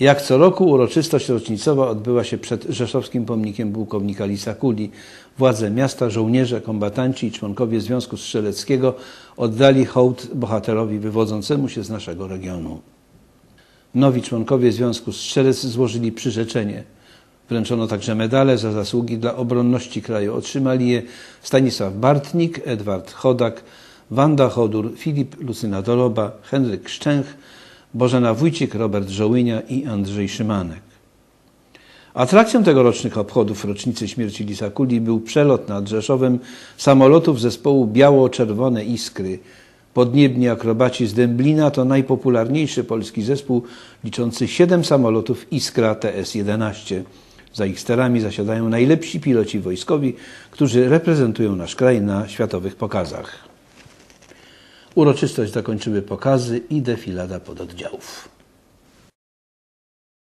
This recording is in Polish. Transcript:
Jak co roku uroczystość rocznicowa odbyła się przed rzeszowskim pomnikiem pułkownika Lisa Kuli. Władze miasta, żołnierze, kombatanci i członkowie Związku Strzeleckiego oddali hołd bohaterowi wywodzącemu się z naszego regionu. Nowi członkowie Związku Strzelec złożyli przyrzeczenie. Wręczono także medale za zasługi dla obronności kraju. Otrzymali je Stanisław Bartnik, Edward Chodak, Wanda Chodur, Filip Lucyna Doroba, Henryk Szczęch, Bożena Wójcik, Robert Żołynia i Andrzej Szymanek. Atrakcją tegorocznych obchodów rocznicy śmierci Lisa Kuli był przelot nad Rzeszowem samolotów zespołu Biało-Czerwone Iskry. Podniebni akrobaci z Dęblina to najpopularniejszy polski zespół liczący 7 samolotów Iskra TS-11. Za ich sterami zasiadają najlepsi piloci wojskowi, którzy reprezentują nasz kraj na światowych pokazach. Uroczystość zakończyły pokazy i defilada pododdziałów.